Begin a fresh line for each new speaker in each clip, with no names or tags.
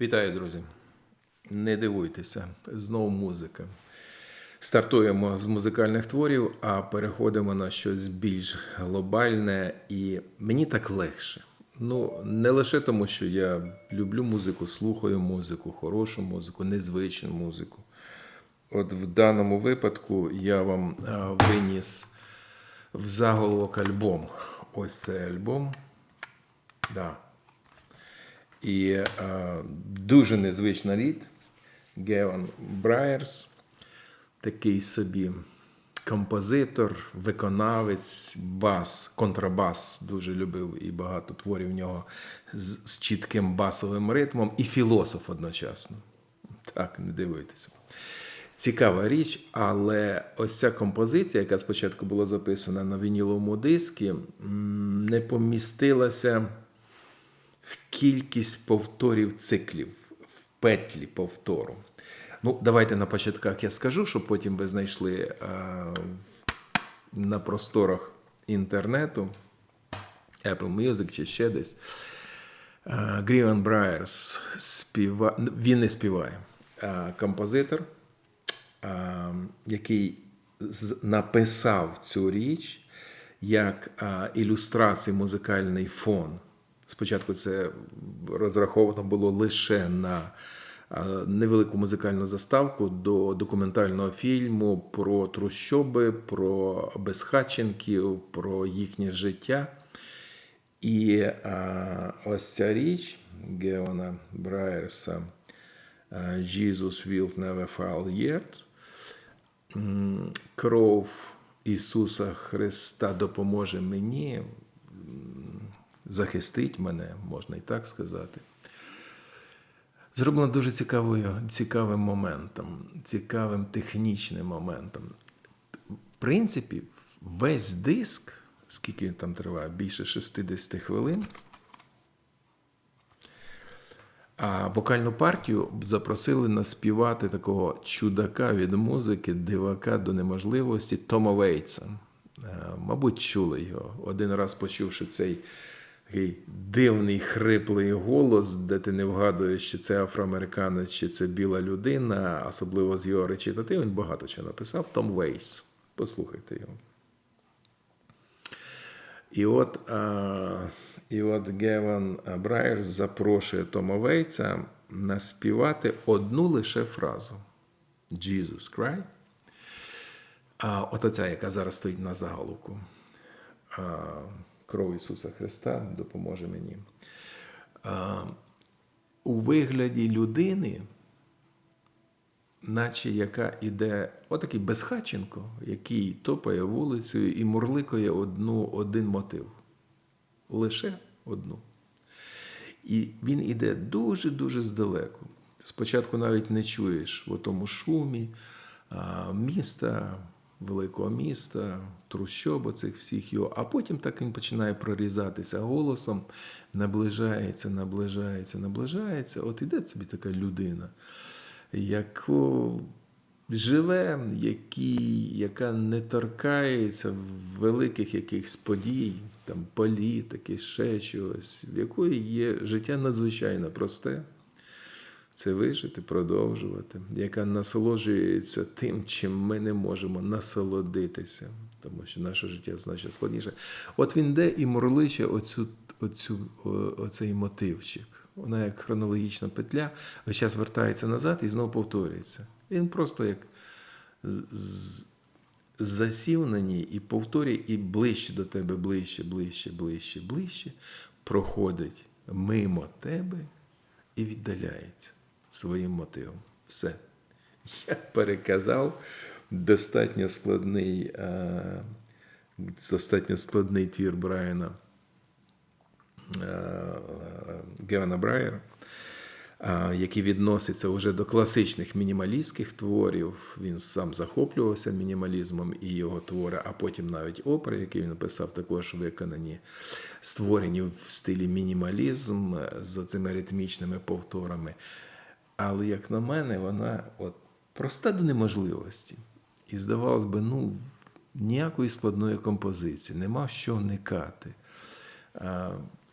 Вітаю, друзі! Не дивуйтеся, знову музика. Стартуємо з музикальних творів, а переходимо на щось більш глобальне, і мені так легше. Ну, не лише тому, що я люблю музику, слухаю музику, хорошу музику, незвичну музику. От в даному випадку я вам виніс в заголовок альбом. Ось цей альбом. Да. І е, дуже незвична рід. Геван Брайерс, такий собі композитор, виконавець, бас, контрабас дуже любив і багато творів в нього з, з чітким басовим ритмом, і філософ одночасно. Так, не дивуйтеся. Цікава річ, але ось ця композиція, яка спочатку була записана на вініловому дискі, не помістилася в кількість повторів циклів, в петлі повтору. Ну, давайте на початках я скажу, щоб потім ви знайшли е, на просторах інтернету, Apple Music чи ще десь. Грівен Брайерс співа... він не співає. а Композитор, а, який написав цю річ як а, ілюстрацію музикальний фон. Спочатку це розраховано було лише на невелику музикальну заставку до документального фільму про трущоби, про безхатченків, про їхнє життя. І а, ось ця річ Геона Брайерса Jesus will never fail yet. Кров Ісуса Христа допоможе мені, захистить мене, можна і так сказати. Зроблено дуже цікавою, цікавим моментом, цікавим технічним моментом. В принципі, весь диск, скільки він там триває, більше 60 хвилин. А вокальну партію запросили наспівати такого чудака від музики, дивака до неможливості Тома Вейтса. Е, Мабуть, чули його. Один раз почувши цей такий дивний хриплий голос, де ти не вгадуєш, чи це афроамериканець, чи це біла людина, особливо з його речитатив, він багато чого написав. Том Вейс. Послухайте його. І от, а, і от Геван Брайерс запрошує Тома Вейтса наспівати одну лише фразу Jesus Christ. А от оця, яка зараз стоїть на заголовку. А, Кров Ісуса Христа допоможе мені. У вигляді людини, наче яка іде, отакий безхатченко, який топає вулицею і мурликає одну, один мотив. Лише одну. І він іде дуже-дуже здалеку. Спочатку навіть не чуєш в тому шумі міста, великого міста, трущоб оцих всіх його, а потім так він починає прорізатися голосом, наближається, наближається, наближається. От іде собі така людина, яку живе, який, яка не торкається великих якихось подій, там політики, ще чогось, в якої є життя надзвичайно просте. Це вижити, продовжувати, яка насолоджується тим, чим ми не можемо насолодитися, тому що наше життя значно складніше. От він де і мурличе оцю, оцю, оцей мотивчик. Вона як хронологічна петля, весь час вертається назад і знову повторюється. Він просто як засів на ній і повторює, і ближче до тебе, ближче, ближче, ближче, ближче, проходить мимо тебе і віддаляється своїм мотивом. Все. Я переказав достатньо складний, е, достатньо складний твір Брайана е, Гевана Брайера, який відноситься вже до класичних мінімалістських творів. Він сам захоплювався мінімалізмом і його твори, а потім навіть опери, які він написав, також виконані, створені в стилі мінімалізм е, з цими ритмічними повторами. Але, як на мене, вона от проста до неможливості. І здавалось би, ну, ніякої складної композиції, нема що вникати.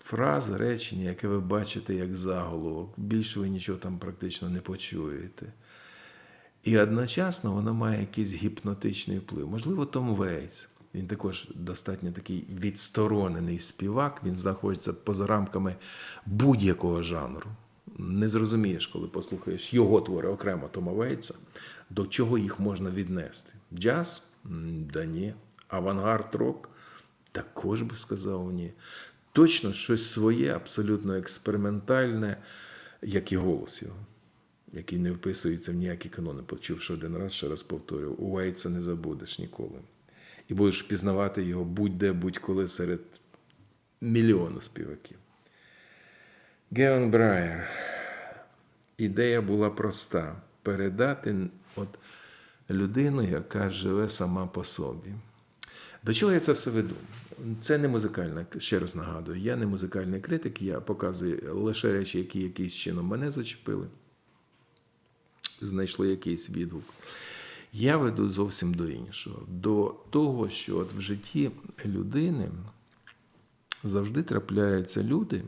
Фраза, речення, яке ви бачите як заголовок. Більше ви нічого там практично не почуєте. І одночасно вона має якийсь гіпнотичний вплив. Можливо, Том Вейтс. Він також достатньо такий відсторонений співак, він знаходиться поза рамками будь-якого жанру. Не зрозумієш, коли послухаєш його твори окремо Тома Вейтса, до чого їх можна віднести. Джаз? Да ні. Авангард рок? Також би сказав ні. Точно щось своє, абсолютно експериментальне, як і голос його який не вписується в ніякі канони. Почувши один раз, ще раз повторю, у Вейтса не забудеш ніколи. І будеш впізнавати його будь-де, будь-коли серед мільйону співаків. Геон Брайер. Ідея була проста: передати от людину, яка живе сама по собі. До чого я це все веду? Це не музикальна, ще раз нагадую, я не музикальний критик, я показую лише речі, які якийсь чином мене зачепили знайшли якийсь відгук. Я веду зовсім до іншого. До того, що от в житті людини завжди трапляються люди,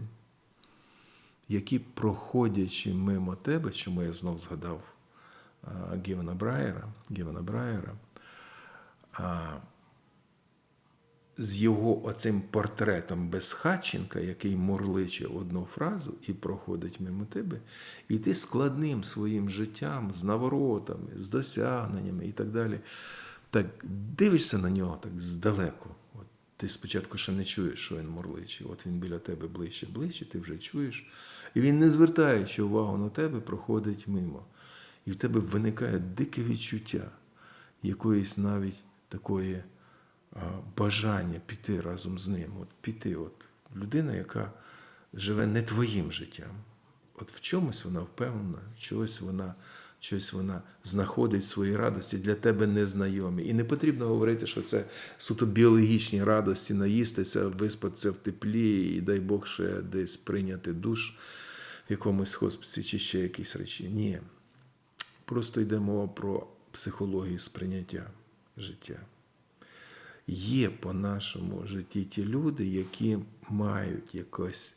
які, проходячи мимо тебе, чому я знов згадав а, Гівена Брайера, Гівена Брайера, з його оцим портретом Безхатченка, який мурличе одну фразу і проходить мимо тебе, і ти складним своїм життям, з наворотами, з досягненнями і так далі, так дивишся на нього так здалеку. От ти спочатку ще не чуєш, що він мурличе. От він біля тебе ближче, ближче, ти вже чуєш. І він, не звертаючи увагу на тебе, проходить мимо. І в тебе виникає дике відчуття якоїсь навіть такої бажання піти разом з ним. От піти, от людина, яка живе не твоїм життям. От в чомусь вона впевнена, чогось вона, щось вона знаходить свої радості для тебе незнайомі. І не потрібно говорити, що це суто біологічні радості, наїстися, виспатися в теплі, і дай Бог ще десь прийняти душ в якомусь хосписі чи ще якісь речі. Ні. Просто йде мова про психологію сприйняття життя. Є по нашому житті ті люди, які мають якусь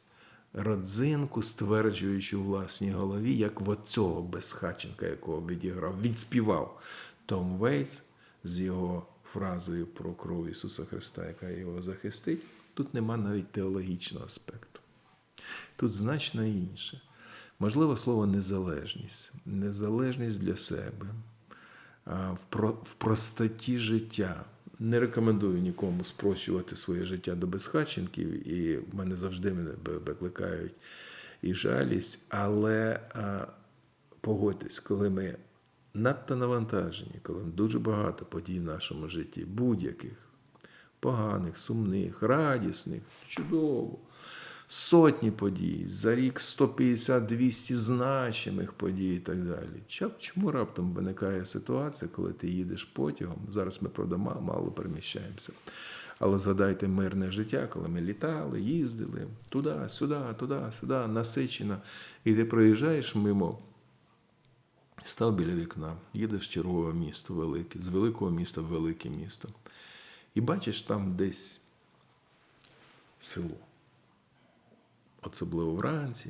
родзинку, стверджуючи у власній голові, як в оцього безхаченка, якого відіграв, відспівав Том Вейтс з його фразою про кров Ісуса Христа, яка його захистить. Тут нема навіть теологічного аспекту. Тут значно інше. Можливо, слово незалежність, незалежність для себе, в простоті життя. Не рекомендую нікому спрощувати своє життя до безхатченків, і в мене завжди мене викликають і жалість. Але погодьтесь, коли ми надто навантажені, коли дуже багато подій в нашому житті, будь-яких поганих, сумних, радісних, чудово сотні подій, за рік 150-200 значимих подій і так далі. Чому раптом виникає ситуація, коли ти їдеш потягом? Зараз ми, правда, мало переміщаємося. Але згадайте мирне життя, коли ми літали, їздили туди, сюди, туди, сюди, насичено. І ти проїжджаєш мимо, став біля вікна, їдеш в чергове місто велике, з великого міста в велике місто. І бачиш там десь село особливо вранці,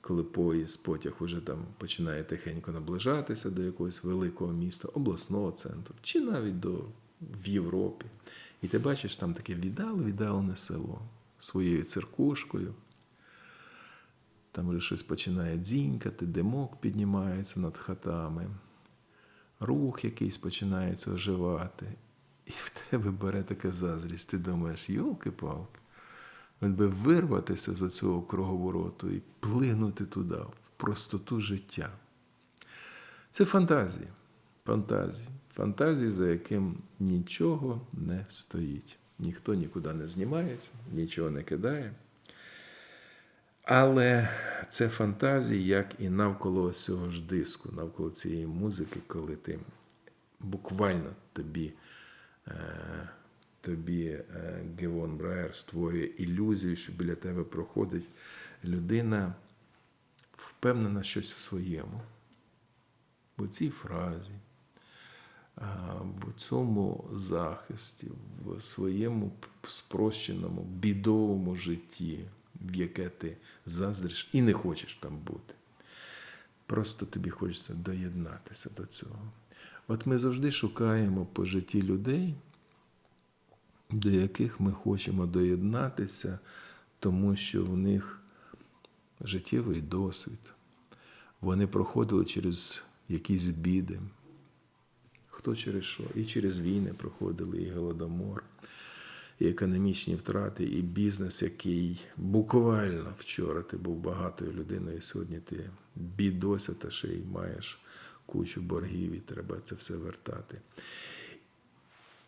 коли поїзд, потяг уже там починає тихенько наближатися до якогось великого міста, обласного центру, чи навіть до в Європі. І ти бачиш там таке віддале-віддалене село своєю церкушкою. Там вже щось починає дзінькати, димок піднімається над хатами, рух якийсь починається оживати. І в тебе бере така заздрість. Ти думаєш, йолки-палки, би вирватися з цього круговороту і плинути туди, в простоту життя. Це фантазії. Фантазії. Фантазії, за яким нічого не стоїть. Ніхто нікуди не знімається, нічого не кидає. Але це фантазії, як і навколо цього ж диску, навколо цієї музики, коли ти буквально тобі. Е, тобі е, Гевон Браєр створює ілюзію, що біля тебе проходить людина, впевнена щось в своєму. В цій фразі, в цьому захисті, в своєму спрощеному, бідовому житті. в яке ти заздриш і не хочеш там бути. Просто тобі хочеться доєднатися до цього. От ми завжди шукаємо по житті людей, до яких ми хочемо доєднатися, тому що в них життєвий досвід. Вони проходили через якісь біди. Хто через що? І через війни проходили, і голодомор, і економічні втрати, і бізнес, який буквально вчора ти був багатою людиною, сьогодні ти бідося та ще й маєш кучу боргів, і треба це все вертати.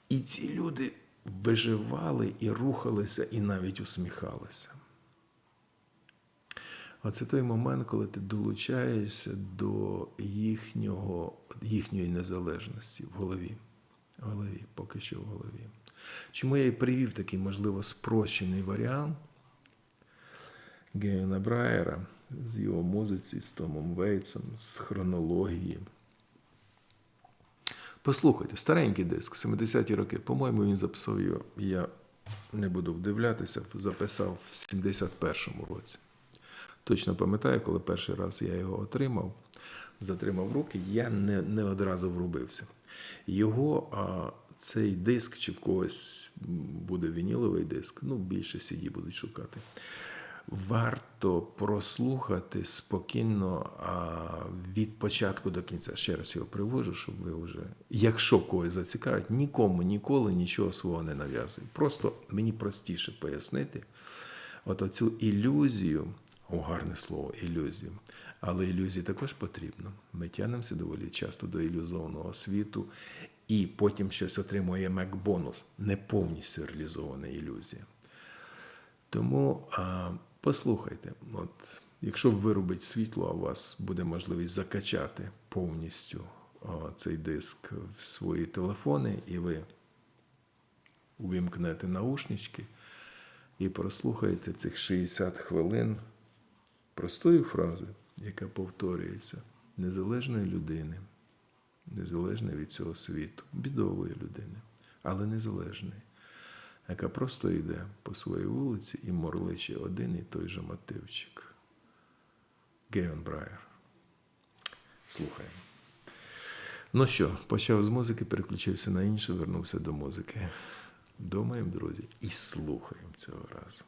І ці люди виживали і рухалися, і навіть усміхалися. Оце той момент, коли ти долучаєшся до їхнього, їхньої незалежності в голові. В голові, поки що в голові. Чому я і привів такий, можливо, спрощений варіант Гейна Брайера з його музиці, з Томом Вейтсом, з хронології. Послухайте, старенький диск, 70-ті роки. По-моєму, він записав його, я не буду вдивлятися, записав в 71-му році. Точно пам'ятаю, коли перший раз я його отримав, затримав руки, я не, не одразу врубився. Його а, цей диск, чи в когось буде вініловий диск, ну більше CD будуть шукати. Варто прослухати спокійно а, від початку до кінця. Ще раз його привожу, щоб ви вже, якщо когось зацікавить, нікому ніколи нічого свого не нав'язую. Просто мені простіше пояснити от оцю ілюзію, о, гарне слово, ілюзію. Але ілюзії також потрібно. Ми тянемося доволі часто до ілюзованого світу, і потім щось отримуємо як бонус, не повністю реалізована ілюзія. Тому послухайте, от, якщо виробить світло, а у вас буде можливість закачати повністю цей диск в свої телефони, і ви увімкнете наушнички і прослухаєте цих 60 хвилин простою фразою, яка повторюється незалежної людини, незалежної від цього світу, бідової людини, але незалежної, яка просто йде по своїй вулиці і морличе один і той же мотивчик. Гейвен Брайер. Слухаємо. Ну що, почав з музики, переключився на інше, вернувся до музики. Думаємо, друзі, і слухаємо цього разу.